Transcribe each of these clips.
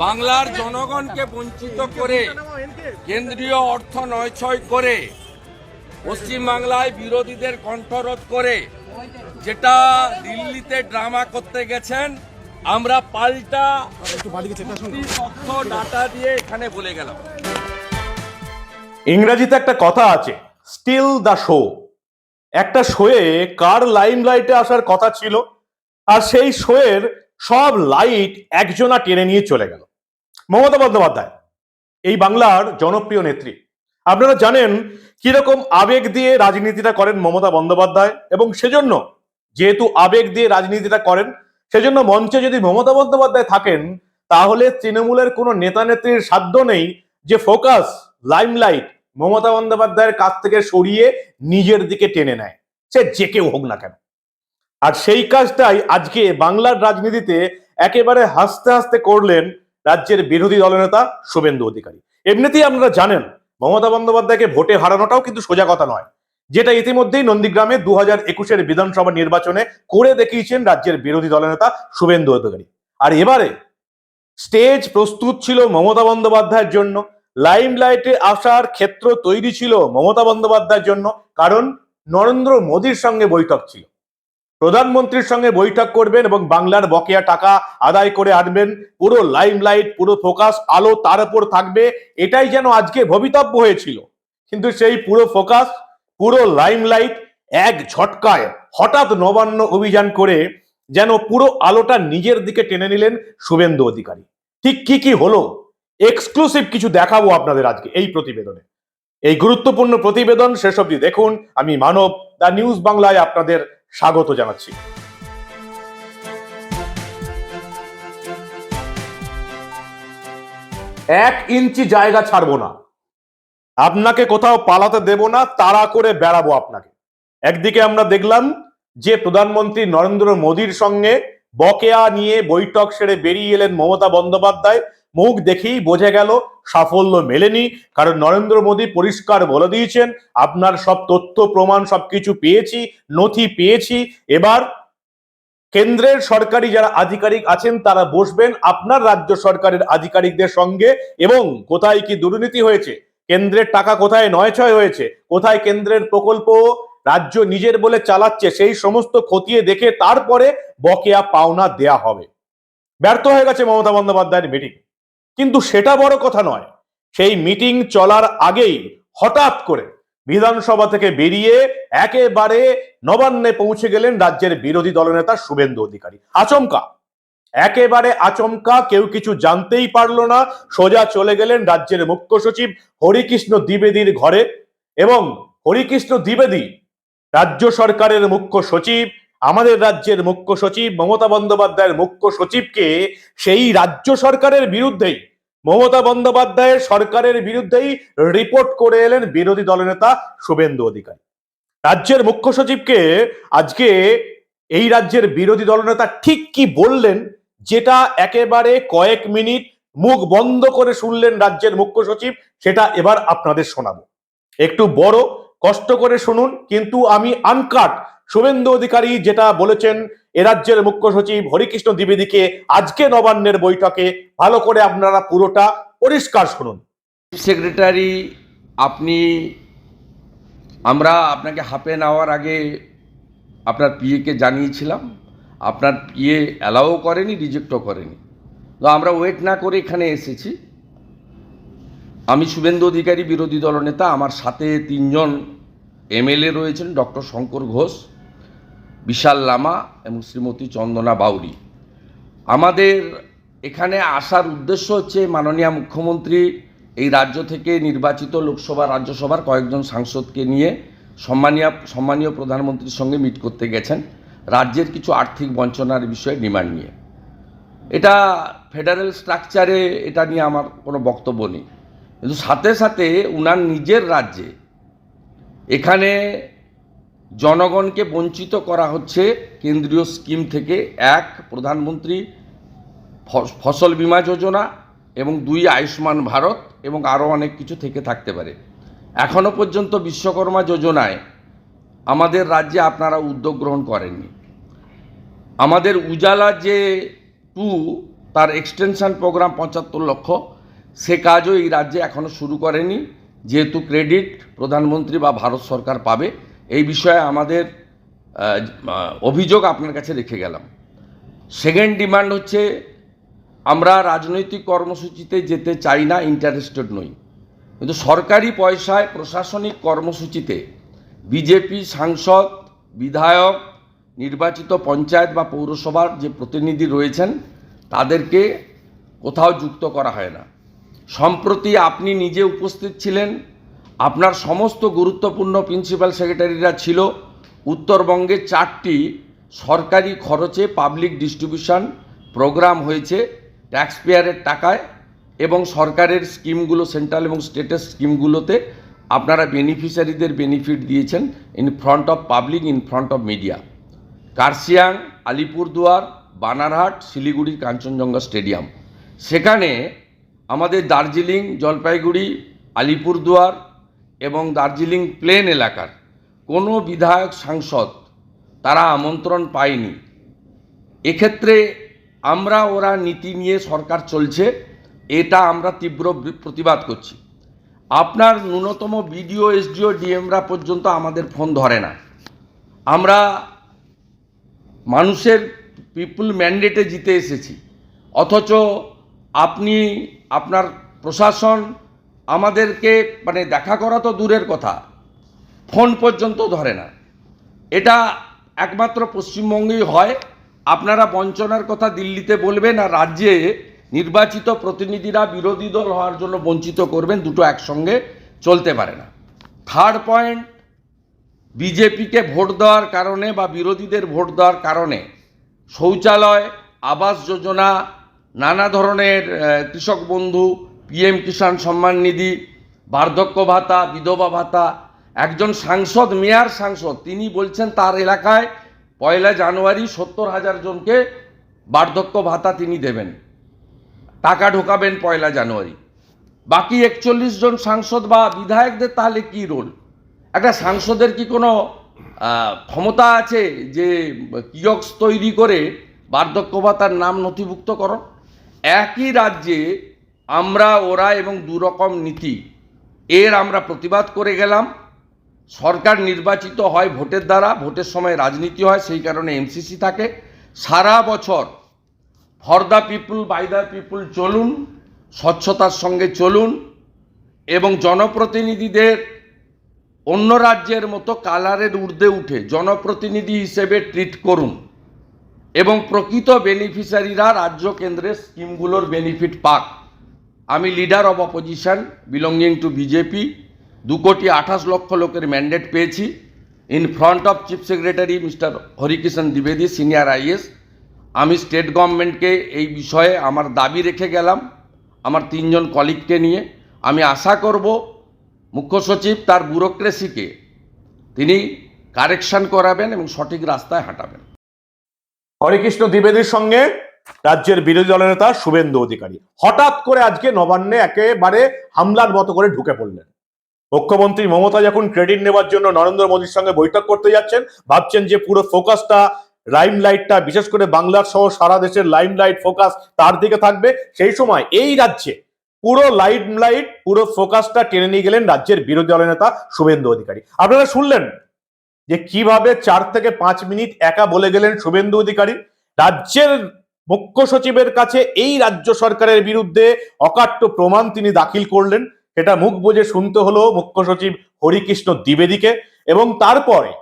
বাংলার জনগণকে বঞ্চিত করে কেন্দ্রীয় অর্থ নয়ছয় করে পশ্চিমবাংলায় বিরোধীদের কণ্ঠরোধ করে যেটা দিল্লিতে ড্রামা করতে গেছেন আমরা পাল্টা তথ্য ডাটা দিয়ে এখানে বলে গেলাম। ইংরেজিতে একটা কথা আছে স্টিল দ্য শো একটা শোয়ে কার লাইম লাইটে আসার কথা ছিল আর সেই শোয়ের সব লাইট একজনা টেনে নিয়ে চলে গেল। মমতা বন্দ্যোপাধ্যায়, এই বাংলার জনপ্রিয় নেত্রী। আপনারা জানেন কীরকম আবেগ দিয়ে রাজনীতিটা করেন মমতা বন্দ্যোপাধ্যায় এবং সেজন্য যেহেতু আবেগ দিয়ে রাজনীতিটা করেন, সেজন্য মঞ্চে যদি মমতা বন্দ্যোপাধ্যায় থাকেন, তাহলে তৃণমূলের কোনো নেতা নেত্রীর সাধ্য নেই যে ফোকাস, লাইমলাইট মমতা বন্দ্যোপাধ্যায়ের কাছ থেকে সরিয়ে নিজের দিকে টেনে নেয়। সে যে কেউ হোক না কেন। আর সেই কাজটাই আজকে বাংলার রাজনীতিতে একেবারে হাসতে হাসতে করলেন রাজ্যের বিরোধী দলনেতা শুভেন্দু অধিকারী। এমনিতেই আপনারা জানেন, মমতা বন্দ্যোপাধ্যায়কে ভোটে হারানোটাও কিন্তু সোজা কথা নয়। যেটা ইতিমধ্যেই নন্দীগ্রামে দু হাজার একুশের বিধানসভা নির্বাচনে করে দেখিয়েছেন রাজ্যের বিরোধী দলনেতা শুভেন্দু অধিকারী। আর এবারে স্টেজ প্রস্তুত ছিল মমতা বন্দ্যোপাধ্যায়ের জন্য, লাইমলাইটে আসার ক্ষেত্র তৈরি ছিল মমতা বন্দ্যোপাধ্যায়ের জন্য, কারণ নরেন্দ্র মোদীর সঙ্গে বৈঠক ছিল। প্রধানমন্ত্রীর সঙ্গে বৈঠক করবেন এবং বাংলার বকেয়া টাকা আদায় করে আনবেন। পুরো লাইমলাইট পুরো ফোকাস আলো তার উপর থাকবে। এটাই যেন আজকে ভবিতব্য হয়েছিল। কিন্তু সেই পুরো ফোকাস পুরো লাইমলাইট এক ঝটকায় হঠাৎ নবান্ন অভিযান করে যেন পুরো আলোটা নিজের দিকে টেনে নিলেন শুভেন্দু অধিকারী। ঠিক কি কি হলো? এক্সক্লুসিভ কিছু দেখাবো আপনাদের আজকে এই প্রতিবেদনে। এই গুরুত্বপূর্ণ প্রতিবেদন শেষ অবধি দেখুন। আমি মানব, দ্য নিউজ বাংলায় আপনাদের স্বাগত জানাচ্ছি। এক ইঞ্চি জায়গা ছাড়বো না। আপনাকে কোথাও পালাতে দেব না, তাড়া করে বেড়াবো আপনাকে। একদিকে আমরা দেখলাম যে প্রধানমন্ত্রী নরেন্দ্র মোদীর সঙ্গে বকেয়া নিয়ে বৈঠক সেরে বেরিয়ে এলেন মমতা বন্দ্যোপাধ্যায় মুখ দেখেই বোঝা গেল সাফল্য মেলেনি। কারণ নরেন্দ্র মোদী পরিষ্কার বলে দিয়েছেন, আপনার সব তথ্য, প্রমাণ সবকিছু পেয়েছি, নথি পেয়েছি। এবার কেন্দ্রের সরকারি যারা আধিকারিক আছেন, তারা বসবেন আপনার রাজ্য সরকারের আধিকারিকদের সঙ্গে এবং কোথায় কি দুর্নীতি হয়েছে, কেন্দ্রের টাকা কোথায় নয় ছয় হয়েছে, কোথায় কেন্দ্রের প্রকল্প রাজ্য নিজের বলে চালাচ্ছে, সেই সমস্ত খতিয়ে দেখে তারপরে বকেয়া পাওনা দেয়া হবে। ব্যর্থ হয়ে গেছে মমতা বন্দ্যোপাধ্যায়ের মিটিং কিন্তু সেটা বড় কথা নয়। সেই মিটিং চলার আগেই হঠাৎ করে বিধানসভা থেকে বেরিয়ে একেবারে নবান্নে পৌঁছে গেলেন রাজ্যের বিরোধী দলনেতা শুভেন্দু অধিকারী। আচমকা। একেবারে আচমকা, কেউ কিছু জানতেই পারল না। সোজা চলে গেলেন রাজ্যের মুখ্য সচিব হরিকৃষ্ণ দ্বিবেদীর ঘরে এবং হরিকৃষ্ণ দ্বিবেদী রাজ্য সরকারের মুখ্য সচিব আমাদের রাজ্যের মুখ্য সচিব মমতা বন্দ্যোপাধ্যায়ের মুখ্য সচিবকে সেই রাজ্য সরকারের বিরুদ্ধেই, মমতা বন্দ্যোপাধ্যায়ের সরকারের বিরুদ্ধেই রিপোর্ট করে এলেন বিরোধী দলনেতা শুভেন্দু অধিকারী। রাজ্যের মুখ্য সচিবকে আজকে এই রাজ্যের বিরোধী দলনেতা ঠিক কি বললেন, যেটা একেবারে কয়েক মিনিট মুখ বন্ধ করে শুনলেন রাজ্যের মুখ্য সচিব, সেটা এবার আপনাদের শোনাবো। একটু বড় কষ্ট করে শুনুন, কিন্তু আমি আনকাট শুভেন্দু অধিকারী যেটা বলেছেন রাজ্যের মুখ্য সচিব হরিকৃষ্ণ দ্বিবেদীকে আজকে নবান্নের বৈঠকে ভালো করে আপনারা পুরোটা পরিষ্কার শুনুন। সেক্রেটারি, আপনি, আমরা আপনাকে হাফ এন আওয়ার আগে আপনার পিএকে জানিয়েছিলাম। আপনার পিএ অ্যালাও করেনি, রিজেক্টও করেনি। তো আমরা ওয়েট না করে এখানে এসেছি। আমি শুভেন্দু অধিকারী বিরোধী দলনেতা আমার সাথে তিনজন এমএলএ রয়েছেন, ডক্টর শঙ্কর ঘোষ। বিশাল লামা এবং শ্রীমতী চন্দনা বাউরি। আমাদের এখানে আসার উদ্দেশ্য হচ্ছে মাননীয় মুখ্যমন্ত্রী এই রাজ্য থেকে নির্বাচিত লোকসভা, রাজ্যসভার কয়েকজন সাংসদকে নিয়ে সম্মানীয় সম্মানীয় প্রধানমন্ত্রীর সঙ্গে মিট করতে গেছেন। রাজ্যের কিছু আর্থিক বঞ্চনার বিষয়ে ডিমান্ড নিয়ে। এটা ফেডারেল স্ট্রাকচারে এটা নিয়ে আমার কোনো বক্তব্য নেই। কিন্তু সাথে সাথে উনার নিজের রাজ্যে এখানে জনগণকে বঞ্চিত করা হচ্ছে কেন্দ্রীয় স্কিম থেকে। এক, প্রধানমন্ত্রী ফসল বীমা যোজনা এবং দুই, আয়ুষ্মান ভারত এবং আরও অনেক কিছু থেকে থাকতে পারে। এখনও পর্যন্ত বিশ্বকর্মা যোজনায় আমাদের রাজ্যে আপনারা উদ্যোগ গ্রহণ করেননি। আমাদের উজালা যে টু, তার এক্সটেনশন প্রোগ্রাম পঁচাত্তর লক্ষ, সে কাজও এই রাজ্যে এখনও শুরু করেনি। যেহেতু ক্রেডিট প্রধানমন্ত্রী বা ভারত সরকার পাবে এই বিষয়ে আমাদের অভিযোগ আপনার কাছে রেখে গেলাম। সেকেন্ড ডিমান্ড হচ্ছে, আমরা রাজনৈতিক কর্মসূচিতে যেতে চাই না ইন্টারেস্টেড নই। কিন্তু সরকারি পয়সায় প্রশাসনিক কর্মসূচিতে বিজেপি সাংসদ, বিধায়ক, নির্বাচিত পঞ্চায়েত বা পৌরসভার যে প্রতিনিধি রয়েছেন, তাদেরকে কোথাও যুক্ত করা হয় না। সম্প্রতি আপনি নিজে উপস্থিত ছিলেন আপনার সমস্ত গুরুত্বপূর্ণ প্রিন্সিপাল সেক্রেটারিরা ছিল। উত্তরবঙ্গে চারটি সরকারি খরচে পাবলিক ডিস্ট্রিবিউশন প্রোগ্রাম হয়েছে ট্যাক্স পেয়ারের টাকায় এবং সরকারের স্কিমগুলো, সেন্ট্রাল এবং স্টেটের স্কিমগুলোতে আপনারা বেনিফিশিয়ারিদের বেনিফিট দিয়েছেন in front of public, in front of media. Kurseong, Alipurduar, Banarhat শিলিগুড়ির কাঞ্চনজঙ্ঘা স্টেডিয়াম। সেখানে আমাদের দার্জিলিং, জলপাইগুড়ি, আলিপুরদুয়ার এবং দার্জিলিং প্লেন এলাকার কোনো বিধায়ক সাংসদ তারা আমন্ত্রণ পায়নি। এক্ষেত্রে আমরা ওরা নীতি নিয়ে সরকার চলছে, এটা আমরা তীব্র প্রতিবাদ করছি। আপনার ন্যূনতম বিডিও, এসডিও, ডিএমরা পর্যন্ত আমাদের ফোন ধরে না। আমরা মানুষের পিপুল ম্যান্ডেটে জিতে এসেছি। অথচ আপনি, আপনার প্রশাসন আমাদেরকে মানে দেখা করা তো দূরের কথা, ফোন পর্যন্ত ধরে না। এটা একমাত্র পশ্চিমবঙ্গেই হয়। আপনারা বঞ্চনার কথা দিল্লিতে বলবেন আর রাজ্যে নির্বাচিত প্রতিনিধিরা বিরোধী দল হওয়ার জন্য বঞ্চিত করবেন, দুটো একসঙ্গে চলতে পারে না। থার্ড পয়েন্ট বিজেপিকে ভোট দেওয়ার কারণে বা বিরোধীদের ভোট দেওয়ার কারণে শৌচালয়, আবাস যোজনা, নানা ধরনের কৃষক বন্ধু পিএম কিষাণ সম্মান নিধি, বার্ধক্য ভাতা, বিধবা ভাতা, একজন সাংসদ, মেয়ার সাংসদ, তিনি বলছেন তার এলাকায় পয়লা জানুয়ারি সত্তর হাজার জনকে বার্ধক্য ভাতা তিনি দেবেন। টাকা ঢোকাবেন পয়লা জানুয়ারি। বাকি একচল্লিশ জন সাংসদ বা বিধায়কদের তাহলে কি রোল? একটা সাংসদের কি কোনো ক্ষমতা আছে যে কিয়ক্স তৈরি করে বার্ধক্য ভাতার নাম নথিভুক্ত করো? একই রাজ্যে আমরা, ওরা এবং দুরকম নীতি। এর আমরা প্রতিবাদ করে গেলাম। সরকার নির্বাচিত হয় ভোটের দ্বারা, ভোটের সময় রাজনীতি হয়, সেই কারণে এমসিসি থাকে। সারা বছর for the people by the people চলুন, স্বচ্ছতার সঙ্গে চলুন এবং জনপ্রতিনিধিদের অন্য রাজ্যের মতো কালারের ঊর্ধ্বে উঠে জনপ্রতিনিধি হিসেবে ট্রিট করুন এবং প্রকৃত বেনিফিশিয়ারিরা রাজ্য কেন্দ্রের স্কিমগুলোর বেনিফিট পাক। আমি leader of opposition belonging to BJP দু কোটি আঠাশ লক্ষ লোকের ম্যান্ডেট পেয়েছি। In front of chief secretary mister Harikishan দ্বিবেদী senior IAS আমি স্টেট গভর্নমেন্টকে এই বিষয়ে আমার দাবি রেখে গেলাম, আমার তিনজন কলিগকে নিয়ে। আমি আশা করব, মুখ্য সচিব তার ব্যুরোক্রেসিকে তিনি কারেকশন করাবেন এবং সঠিক রাস্তায় হাঁটাবেন। হরিকৃষ্ণ দ্বিবেদীর সঙ্গে রাজ্যের বিরোধী দলের নেতা শুভেন্দু অধিকারী। হঠাৎ করে আজকে নবান্নে একেবারে হামলার মতো করে ঢুকে পড়লেন। মুখ্যমন্ত্রী মমতা যখন ক্রেডিট নেওয়ার জন্য নরেন্দ্র মোদীর সঙ্গে বৈঠক করতে যাচ্ছেন, ভাবছেন যে পুরো ফোকাসটা লাইমলাইটটা বিশেষ করে বাংলার সহ সারা দেশের লাইমলাইট ফোকাস তার দিকে থাকবে। সেই সময় এই রাজ্যে পুরো লাইট লাইট, পুরো ফোকাসটা টেনে নিয়ে গেলেন রাজ্যের বিরোধী দলের নেতা শুভেন্দু অধিকারী। আপনারা শুনলেন যে কীভাবে চার থেকে পাঁচ মিনিট একা বলে গেলেন শুভেন্দু অধিকারী। রাজ্যের মুখ্য সচিবের কাছে এই রাজ্য সরকারের বিরুদ্ধে অকাট্য প্রমাণ তিনি দাখিল করলেন। সেটা মুখ বুঝে শুনতে হলো মুখ্য সচিব হরিকৃষ্ণ দ্বিবেদীকে এবং তারপরে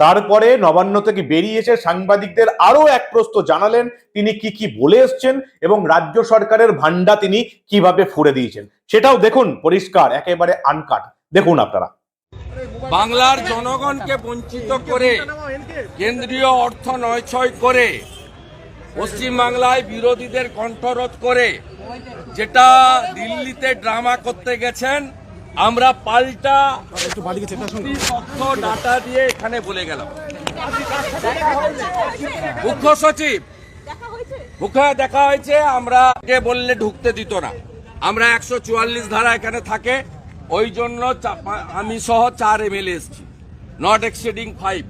তারপরে নবান্ন থেকে বেরিয়ে এসে সাংবাদিকদের আরও এক প্রশ্ন জানালেন, তিনি কি কি বলে এসছেন এবং রাজ্য সরকারের ভান্ডা তিনি কীভাবে ফুড়ে দিয়েছেন। সেটাও দেখুন, পরিষ্কার, একেবারে আনকাট দেখুন আপনারা। বাংলার জনগণকে বঞ্চিত করে, কেন্দ্রীয় অর্থ নয়ছয় করে পশ্চিমবাংলায় বিরোধীদের কণ্ঠরোধ করে যেটা দিল্লিতে ড্রামা করতে গেছেন আমরা পাল্টা তথ্য ডাটা দিয়ে এখানে বলে গেলাম। মুখ্য সচিব মুখ্য দেখা হয়েছে আমরা কে বললে ঢুকতে দিত না। আমরা একশো চুয়াল্লিশ ধারা এখানে থাকে ওই জন্য আমি সহ চার এমএলএ এসছি। Not exceeding five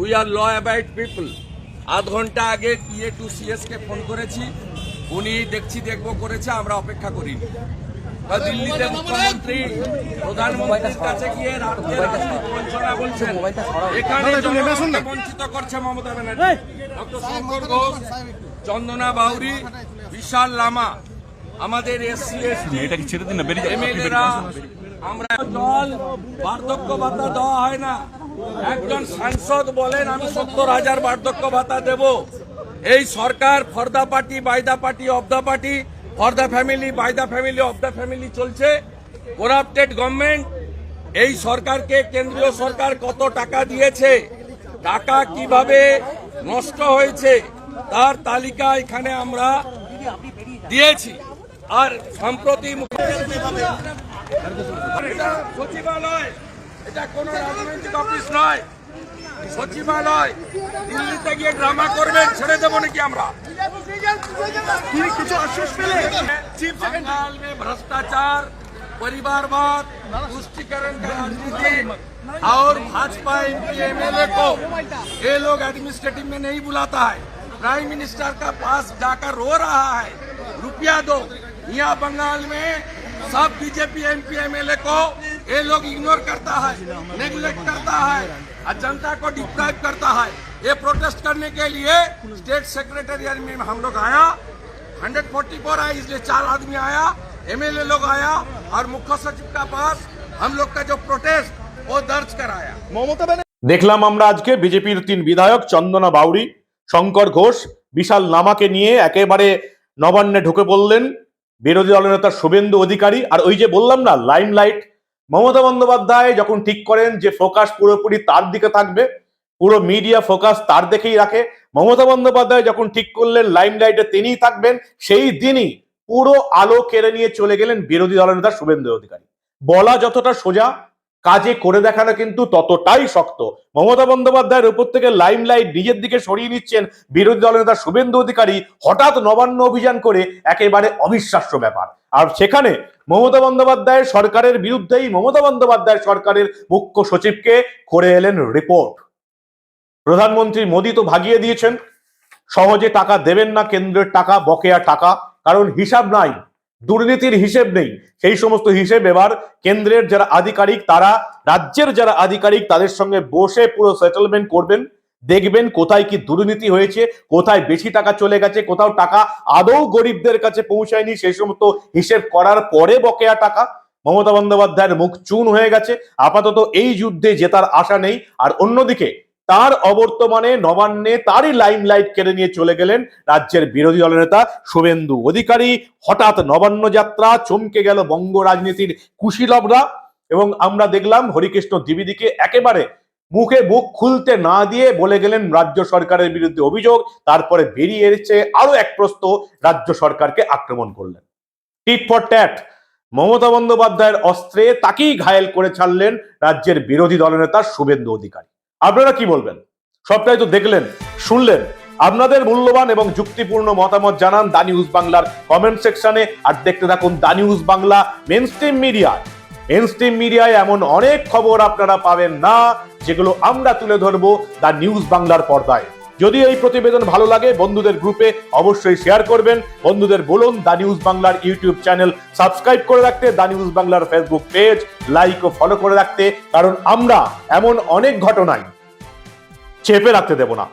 we are law abide people আধ ঘণ্টা আগে টিএ টু সিএস কে ফোন করেছি। উনি দেখছি দেখব করেছে আমরা অপেক্ষা করি। দিল্লিতে মুখ্যমন্ত্রী প্রধানমন্ত্রীর কাছে গিয়ে বঞ্চনা বলছেন। এখানে বঞ্চিত করছে মমতা ব্যানার্জি। ডক্টর শঙ্কর ঘোষ চন্দনা বাউরি বিশাল লামা আমাদের এসসি এসটি এটাকে ছেড়ে দিন না বেরিয়ে আমরা জল বার্ধক্য ভাতা দেওয়া হয় না। একজন সাংসদ বলেন, আমি সত্তর হাজার বার্ধক্য ভাতা দেব। এই সরকার for the party by the party of the party for the family by family of the family চলছে। করাপ্টেড গভর্নমেন্ট, এই সরকারকে কেন্দ্রীয় সরকার কত টাকা দিয়েছে, টাকা কীভাবে নষ্ট হয়েছে, তার তালিকা এখানে আমরা দিয়েছি। আর সম্প্রতি সচিবালয় এটা কোন রাজনৈতিক অফিস নয় সচিবালয় দিল্লিতে গিয়ে ড্রামা করবেন ছেড়ে দেবো নাকি আমরা কিছু আশ্বাস পেলে चिप बंगाल में भ्रष्टाचार परिवारवाद तुष्टिकरण का राजनीति और भाजपा एमपी एमएलए को ये लोग एडमिनिस्ट्रेटिव में नहीं बुलाता है प्राइम मिनिस्टर का पास जाकर रो रहा है रुपया दो यहाँ बंगाल में सब बीजेपी एमपी एमएलए को ये लोग इग्नोर करता है नेग्लेक्ट करता है और जनता को डिप्राइव करता है ये प्रोटेस्ट करने के लिए स्टेट सेक्रेटरिएट में हम लोग आया 144 आया इसलिए चार आदमी आया एमएलए लोग आया और मुख्य सचिव का पास हम लोग का जो प्रोटेस्ट वो दर्ज कराया মমতা ব্যানার্জি দেখলাম আমরা আজকে বিজেপির তিন বিধায়ক চন্দনা বাউরি শঙ্কর ঘোষ বিশাল নামাকে নিয়ে একেবারে নবান্নে ঢুকে পড়লেন বিরোধী দলনেতা শুভেন্দু অধিকারী আর ওই যে বললাম না লাইমলাইট মমতা বন্দ্যোপাধ্যায় যখন ঠিক করেন যে ফোকাস পুরোপুরি তার দিকে থাকবে, পুরো মিডিয়া ফোকাস তার দিকেই রাখে, মমতা বন্দ্যোপাধ্যায় যখন ঠিক করলেন লাইমলাইটে তিনিই থাকবেন, সেই দিনই পুরো আলো কেড়ে নিয়ে চলে গেলেন বিরোধী দলনেতা শুভেন্দু অধিকারী। বলা যতটা সোজা, কাজে করে দেখানো কিন্তু ততটাই শক্ত। মমতা বন্দ্যোপাধ্যায়ের উপর থেকে লাইমলাইট নিজের দিকে সরিয়ে নিচ্ছেন বিরোধী দলনেতা শুভেন্দু অধিকারী, হঠাৎ নবান্ন অভিযান করে একেবারে অবিশ্বাস্য ব্যাপার। আর সেখানে মমতা বন্দ্যোপাধ্যায়ের সরকারের বিরুদ্ধেই মমতা বন্দ্যোপাধ্যায় সরকারের মুখ্য সচিবকে করে এলেন রিপোর্ট প্রধানমন্ত্রী মোদী তো ভাগিয়ে দিয়েছেন। সহজে টাকা দেবেন না, কেন্দ্রের টাকা, বকেয়া টাকা, কারণ হিসাব নাই, দুর্নীতির হিসেব নেই। সেই সমস্ত হিসেব এবার কেন্দ্রের যারা আধিকারিক, তারা রাজ্যের যারা আধিকারিক, তাদের সঙ্গে বসে পুরো সেটেলমেন্ট করবেন। দেখবেন কোথায় কি দুর্নীতি হয়েছে, কোথায় বেশি টাকা চলে গেছে, কোথাও টাকা আদৌ গরিবদের কাছে পৌঁছায়নি সেই সমস্ত হিসেব করার পরে বকেয়া টাকা। মমতা বন্দ্যোপাধ্যায়ের মুখ চুন হয়ে গেছে। আপাতত এই যুদ্ধে জেতার আশা নেই। আর অন্যদিকে, তার অবর্তমানে নবান্নে তারই লাইমলাইট কেড়ে নিয়ে চলে গেলেন রাজ্যের বিরোধী দলনেতা শুভেন্দু অধিকারী। হঠাৎ নবান্ন যাত্রা চমকে গেল বঙ্গ রাজনীতির কুশীলবরা। এবং আমরা দেখলাম হরিকৃষ্ণ দ্বিবেদীকে একেবারে মুখে মুখ খুলতে না দিয়ে বলে গেলেন রাজ্য সরকারের বিরুদ্ধে অভিযোগ, তারপরে বেরিয়ে এসেছে আরও এক প্রস্ত রাজ্য সরকারকে আক্রমণ করলেন। টিট ফর ট্যাট মমতা বন্দ্যোপাধ্যায়ের অস্ত্রে তাকেই ঘায়েল করে ছাড়লেন রাজ্যের বিরোধী দলনেতা শুভেন্দু অধিকারী। আপনারা কি বলবেন? সবটাই তো দেখলেন, শুনলেন। আপনাদের মূল্যবান এবং যুক্তিপূর্ণ মতামত জানান দা নিউজ বাংলার কমেন্ট সেকশনে, আর দেখতে থাকুন the news Bangla main stream মিডিয়ায় মেন স্ট্রিম মিডিয়ায় এমন অনেক খবর আপনারা পাবেন না, যেগুলো আমরা তুলে ধরবো দা নিউজ বাংলার পর্দায়। যদি এই প্রতিবেদন ভালো লাগে, বন্ধুদের গ্রুপে অবশ্যই শেয়ার করবেন। বন্ধুদের বলুন দা নিউজ বাংলার ইউটিউব চ্যানেল সাবস্ক্রাইব করে রাখতে, দা নিউজ বাংলার ফেসবুক পেজ লাইক ও ফলো করে রাখতে, কারণ আমরা এমন অনেক ঘটনায় চেপে রাখতে দেব না।